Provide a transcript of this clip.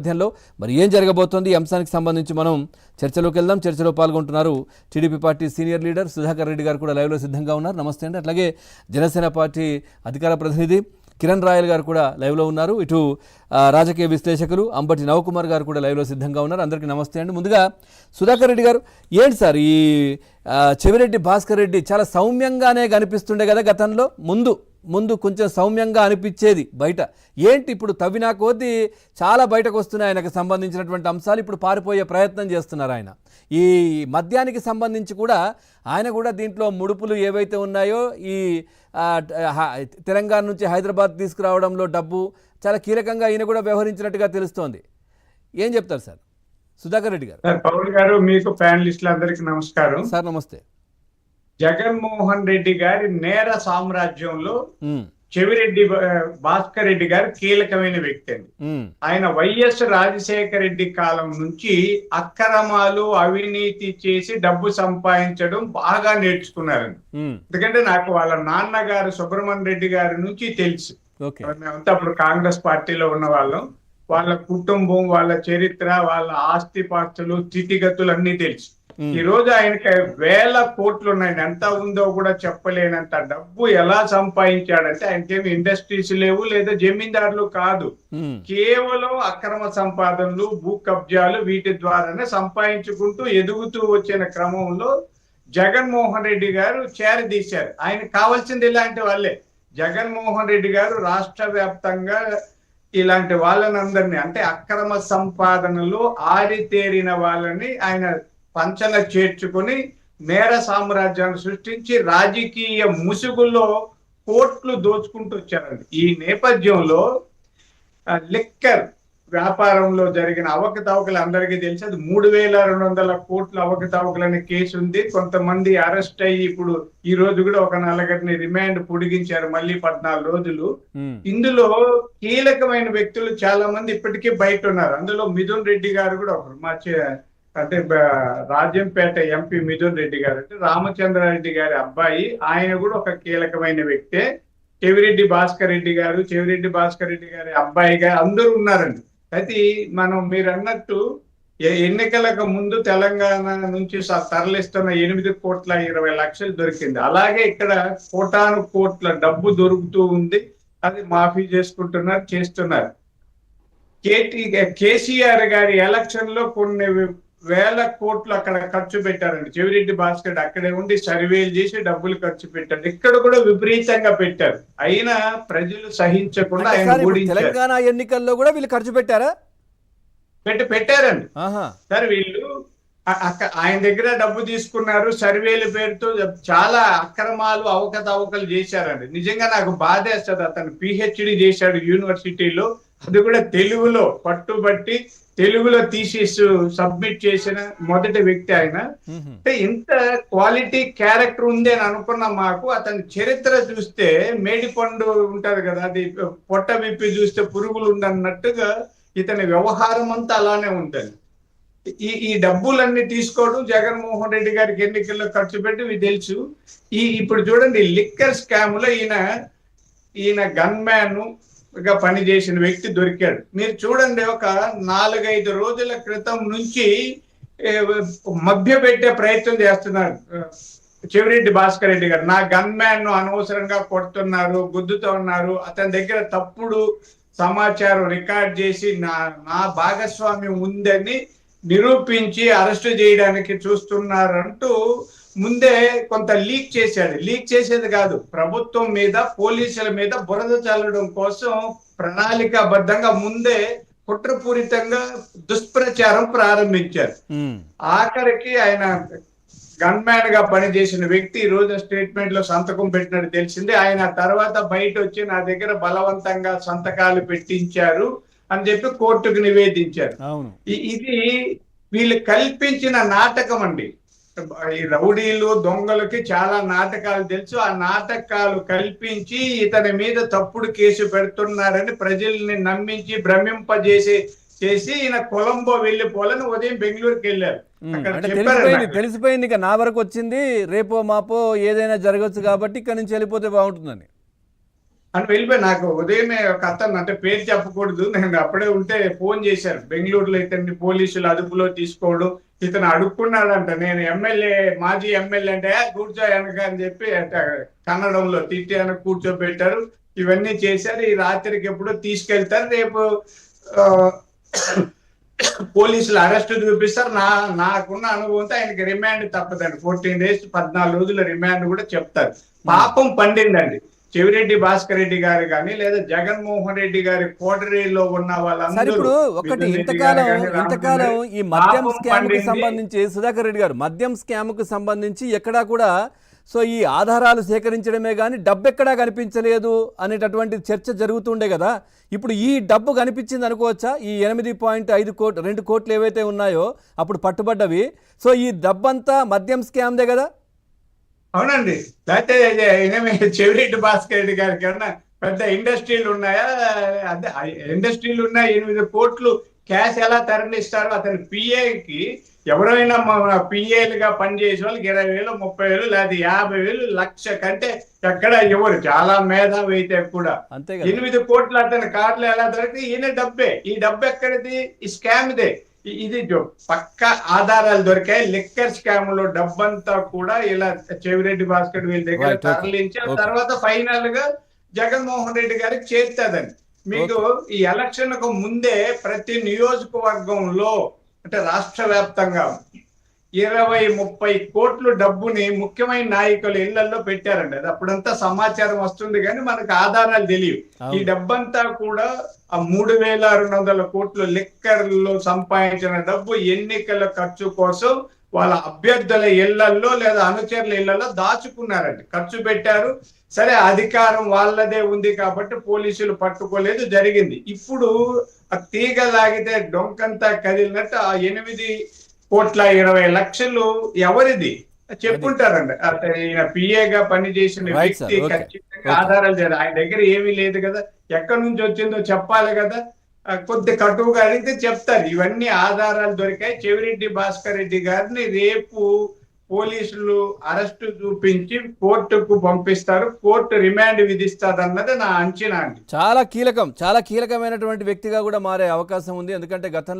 నేపథ్యంలో మరి ఏం జరగబోతోంది? ఈ అంశానికి సంబంధించి మనం చర్చలోకి వెళ్దాం. చర్చలో పాల్గొంటున్నారు TDP party senior leader Sudhakar Reddy గారు కూడా లైవ్లో సిద్ధంగా ఉన్నారు. నమస్తే అండి. అట్లాగే జనసేన పార్టీ అధికార ప్రతినిధి కిరణ్ రాయల్ గారు కూడా లైవ్లో ఉన్నారు. ఇటు రాజకీయ విశ్లేషకులు అంబటి నవకుమార్ గారు కూడా లైవ్లో సిద్ధంగా ఉన్నారు. అందరికీ నమస్తే అండి. ముందుగా సుధాకర్ రెడ్డి గారు ఏంటి సార్ ఈ చెవిరెడ్డి భాస్కర్ రెడ్డి చాలా సౌమ్యంగానే కనిపిస్తుండే కదా గతంలో? ముందు ముందు కొంచెం సౌమ్యంగా అనిపించేది బయట. ఏంటి ఇప్పుడు తవ్వినా కొద్దీ చాలా బయటకు వస్తున్నాయి ఆయనకు సంబంధించినటువంటి అంశాలు. ఇప్పుడు పారిపోయే ప్రయత్నం చేస్తున్నారు ఆయన. ఈ మద్యానికి సంబంధించి కూడా ఆయన కూడా దీంట్లో ముడుపులు ఏవైతే ఉన్నాయో ఈ తెలంగాణ నుంచి హైదరాబాద్ తీసుకురావడంలో డబ్బు చాలా కీలకంగా ఈయన కూడా వ్యవహరించినట్టుగా తెలుస్తోంది. ఏం చెప్తారు సార్? సుధాకర్ రెడ్డి గారు. పవన్ గారు మీకు ప్యానలిస్టులు అందరికి నమస్కారం. సార్ నమస్తే. జగన్మోహన్ రెడ్డి గారి నేర సామ్రాజ్యంలో చెవిరెడ్డి భాస్కర్ రెడ్డి గారు కీలకమైన వ్యక్తి అండి. ఆయన వైఎస్ రాజశేఖర రెడ్డి కాలం నుంచి అక్రమాలు అవినీతి చేసి డబ్బు సంపాదించడం బాగా నేర్చుకున్నారండి. ఎందుకంటే నాకు వాళ్ళ నాన్నగారు సుబ్రహ్మణ్య రెడ్డి గారి నుంచి తెలుసు. మేమంతా అప్పుడు కాంగ్రెస్ పార్టీలో ఉన్న వాళ్ళం. వాళ్ళ కుటుంబం వాళ్ళ చరిత్ర వాళ్ళ ఆస్తి పాస్తులు స్థితిగతులు అన్ని తెలుసు. ఈ రోజు ఆయనకి వేల కోట్లు ఉన్నాయి ఎంత ఉందో కూడా చెప్పలేనంత డబ్బు ఎలా సంపాదించాడంటే ఆయనకేమి ఇండస్ట్రీస్ లేవు లేదా జమీందారులు కాదు. కేవలం అక్రమ సంపాదనలు భూ కబ్జాలు వీటి ద్వారానే సంపాదించుకుంటూ ఎదుగుతూ వచ్చిన క్రమంలో జగన్మోహన్ రెడ్డి గారు చేరదీశారు ఆయనకు కావాల్సింది ఇలాంటి వాళ్ళే. జగన్మోహన్ రెడ్డి గారు రాష్ట్ర వ్యాప్తంగా ఇలాంటి వాళ్ళనందరినీ అంటే అక్రమ సంపాదనలు ఆరితేరిన వాళ్ళని ఆయన పంచన చేర్చుకుని నేర సామ్రాజ్యాన్ని సృష్టించి రాజకీయ ముసుగులో కోట్లు దోచుకుంటూ వచ్చారండి. ఈ నేపథ్యంలో లిక్కర్ వ్యాపారంలో జరిగిన అవకతవకలు అందరికీ తెలిసి అది మూడు వేల రెండు వందల కోట్ల అవకతవకలనే కేసు ఉంది. కొంతమంది అరెస్ట్ అయ్యి ఇప్పుడు ఈ రోజు కూడా ఒక నలుగురిని రిమాండ్ పొడిగించారు మళ్ళీ పద్నాలుగు రోజులు. ఇందులో కీలకమైన వ్యక్తులు చాలా మంది ఇప్పటికీ బయట ఉన్నారు. అందులో మిథున్ రెడ్డి గారు కూడా ఒకరు. మా చే- అంటే రాజంపేట ఎంపీ మిథున్ రెడ్డి గారు అంటే రామచంద్రారెడ్డి గారి అబ్బాయి. ఆయన కూడా ఒక కీలకమైన వ్యక్తే. చెవిరెడ్డి భాస్కర్ రెడ్డి గారు చెవిరెడ్డి భాస్కర్ రెడ్డి గారి అబ్బాయి గారు అందరూ ఉన్నారండి. అయితే మనం మీరు అన్నట్టు ఎన్నికలకు ముందు తెలంగాణ నుంచి స- తరలిస్తున్న ఎనిమిది కోట్ల ఇరవై లక్షలు దొరికింది. అలాగే ఇక్కడ కోటాను కోట్ల డబ్బు దొరుకుతూ ఉంది. అది మాఫీ చేసుకుంటున్నారు చేస్తున్నారు. కేటీ కేసీఆర్ గారి ఎలక్షన్లో కొన్ని వేల కోట్లు అక్కడ ఖర్చు పెట్టారండి. చెవిరెడ్డి భాస్కర్ అక్కడే ఉండి సర్వేలు చేసి డబ్బులు ఖర్చు పెట్టారు. ఇక్కడ కూడా విపరీతంగా పెట్టారు. అయినా ప్రజలు సహించకుండా ఆయన తెలంగాణ ఎన్నికల్లో కూడా వీళ్ళు ఖర్చు పెట్టారా? పెట్టి పెట్టారండి. సార్ వీళ్ళు ఆయన దగ్గర డబ్బు తీసుకున్నారు. సర్వేల పేరుతో చాలా అక్రమాలు అవకతవకలు చేశారండి. నిజంగా నాకు బాధేస్తుంది. అతను పిహెచ్డి చేశాడు యూనివర్సిటీలో. అది కూడా తెలుగులో పట్టుబట్టి తెలుగులో తీసేసి సబ్మిట్ చేసిన మొదటి వ్యక్తి ఆయన. అంటే ఇంత క్వాలిటీ క్యారెక్టర్ ఉంది అని అనుకున్న మాకు అతని చరిత్ర చూస్తే మేడిపండు ఉంటది కదా అది పొట్ట విప్పి చూస్తే పురుగులు ఉండన్నట్టుగా ఇతని వ్యవహారం అంతా అలానే ఉంటుంది. ఈ ఈ డబ్బులన్నీ తీసుకోవడం జగన్మోహన్ రెడ్డి గారికి ఎన్నికల్లో ఖర్చు పెట్టి మీకు తెలుసు. ఈ ఇప్పుడు చూడండి లిక్కర్ స్కామ్లో ఈయన ఈయన గన్ మ్యాన్ గా పనిచేసిన వ్యక్తి దొరికాడు. మీరు చూడండి ఒక నాలుగైదు రోజుల క్రితం నుంచి మభ్య పెట్టే ప్రయత్నం చేస్తున్నారు. చెవిరెడ్డి భాస్కర్ రెడ్డి గారు నా గన్ మ్యాన్ను అనవసరంగా కొడుతున్నారు గుద్దుతూ ఉన్నారు. అతని దగ్గర తప్పుడు సమాచారం రికార్డ్ చేసి నా నా భాగస్వామ్యం ఉందని నిరూపించి అరెస్ట్ చేయడానికి చూస్తున్నారంటూ ముందే కొంత లీక్ చేశాడు. లీక్ చేసేది కాదు. ప్రభుత్వం మీద పోలీసుల మీద బురద చల్లడం కోసం ప్రణాళికాబద్ధంగా ముందే కుట్రపూరితంగా దుష్ప్రచారం ప్రారంభించారు. ఆఖరికి ఆయన గన్మ్యాన్గా పనిచేసిన వ్యక్తి ఈ రోజు స్టేట్మెంట్లో సంతకం పెట్టినట్టు తెలిసింది. ఆయన తర్వాత బయట వచ్చి నా దగ్గర బలవంతంగా సంతకాలు పెట్టించారు అని చెప్పి కోర్టుకు నివేదించారు. ఇది వీళ్ళు కల్పించిన నాటకం అండి. ఈ రౌడీలు దొంగలకి చాలా నాటకాలు తెలుసు. ఆ నాటకాలు కల్పించి ఇతని మీద తప్పుడు కేసు పెడుతున్నారని ప్రజల్ని నమ్మించి భ్రమింపజేసి చేసి ఈయన కొలంబో వెళ్ళిపోవాలని ఉదయం బెంగళూరుకి వెళ్ళారు. తెలిసిపోయింది. తెలిసిపోయింది ఇక నా వరకు వచ్చింది రేపో మాపో ఏదైనా జరగచ్చు కాబట్టి ఇక్కడ నుంచి వెళ్ళిపోతే బాగుంటుందని. అని వెళ్ళిపోయి నాకు ఉదయమే ఒక అతను అంటే పేరు చెప్పకూడదు. నేను అప్పుడే ఉంటే ఫోన్ చేశారు బెంగళూరులో ఇతన్ని పోలీసులు అదుపులో తీసుకోవడం ఇతను అడుక్కున్నాడంట నేను ఎమ్మెల్యే మాజీ ఎమ్మెల్యే అంటే కూర్చో వెనక అని చెప్పి అంట కన్నడంలో తిట్టి అని కూర్చోబెట్టారు. ఇవన్నీ చేశారు. ఈ రాత్రికి ఎప్పుడో తీసుకెళ్తారు. రేపు పోలీసులు అరెస్ట్ చూపిస్తారు. నా నాకున్న అనుభవంతో ఆయనకి రిమాండ్ తప్పదండి. ఫోర్టీన్ డేస్ పద్నాలుగు రోజుల రిమాండ్ కూడా చెప్తారు. పాపం పండిందండి. చెవిరెడ్డి భాస్కర్ రెడ్డి గారు కానీ లేదా జగన్మోహన్ రెడ్డి గారి కోటరీలో ఉన్న సార్ వాళ్ళందరూ ఇప్పుడు ఒకటి ఇంతకాలం ఇంతకాలం ఈ మద్యం స్కామ్కి. సంబంధించి సుధాకర్ రెడ్డి గారు మద్యం స్కామ్కు సంబంధించి ఎక్కడా కూడా సో ఈ ఆధారాలు సేకరించడమే కానీ డబ్బు ఎక్కడా కనిపించలేదు అనేటటువంటి చర్చ జరుగుతుండే కదా. ఇప్పుడు ఈ డబ్బు కనిపించింది అనుకోవచ్చా? ఈ ఎనిమిది పాయింట్ ఐదు కోట్లు రెండు కోట్లు ఏవైతే ఉన్నాయో అప్పుడు పట్టుబడ్డవి. సో ఈ డబ్బంతా మద్యం స్కామ్దే కదా? అవునండి. ఈయనమే చెవిరెడ్డి భాస్కర్ రెడ్డి గారికి ఏమన్నా పెద్ద ఇండస్ట్రీలు ఉన్నాయా? అదే ఇండస్ట్రీలు ఉన్న ఎనిమిది కోట్లు క్యాష్ ఎలా తరలిస్తారు అతని పిఏకి ఎవరైనా పిఏలుగా పనిచేసే వాళ్ళకి ఇరవై వేలు ముప్పై వేలు లేదా యాభై వేలు లక్ష కంటే ఎక్కడ ఇవ్వరు చాలా మేధావి అయితే కూడా. ఎనిమిది కోట్లు అతని కార్డులు ఎలా దొరికి ఈయన డబ్బే. ఈ డబ్బు ఎక్కడిది? ఈ స్కామ్ దే ఇ- ఇది పక్క ఆధారాలు దొరికాయి లిక్కర్ స్కామ్లో డబ్బంతా కూడా ఇలా చెవిరెడ్డి భాస్కర్ వీళ్ళ దగ్గర. తరలించి. తర్వాత ఫైనల్గా జగన్మోహన్ రెడ్డి గారికి చేరుతుందని మీకు ఈ ఎలక్షన్కు ముందే ప్రతి నియోజకవర్గంలో అంటే రాష్ట్ర వ్యాప్తంగా ఇరవై ముప్పై కోట్లు డబ్బుని ముఖ్యమైన నాయకుల ఇళ్ళలో పెట్టారండి. అది అప్పుడంతా సమాచారం వస్తుంది కానీ మనకు ఆధారాలు తెలియవు. ఈ. డబ్బంతా కూడా ఆ మూడు వేల రెండు వందల కోట్లు లిక్కర్లో సంపాదించిన డబ్బు ఎన్నికల ఖర్చు కోసం వాళ్ళ అభ్యర్థుల ఇళ్ళలో లేదా అనుచరుల ఇళ్ళలో దాచుకున్నారండి. ఖర్చు పెట్టారు. సరే అధికారం వాళ్ళదే ఉంది కాబట్టి పోలీసులు పట్టుకోలేదు జరిగింది. ఇప్పుడు ఆ తీగ లాగితే డొంకంతా కదిలినట్టు ఆ ఎనిమిది కోట్ల ఇరవై లక్షలు ఎవరిది? చెప్పుంటారండి ఈయన పిఏగా పనిచేసిన. వ్యక్తి. ఖచ్చితంగా. ఆధారాలు లేదు ఆయన దగ్గర ఏమీ లేదు కదా. ఎక్కడి నుంచి వచ్చిందో చెప్పాలి కదా. కొద్ది కటువుగా అడిగితే చెప్తారు. ఇవన్నీ ఆధారాలు దొరికాయి. చెవిరెడ్డి భాస్కర్ రెడ్డి గారిని రేపు పోలీసులు అరెస్టు చూపించి కోర్టుకు పంపిస్తారు. కోర్టు రిమాండ్ విధిస్తారు అన్నది నా అంచనా అండి. చాలా కీలకం. చాలా కీలకమైనటువంటి వ్యక్తిగా కూడా మారే అవకాశం ఉంది. ఎందుకంటే గతంలో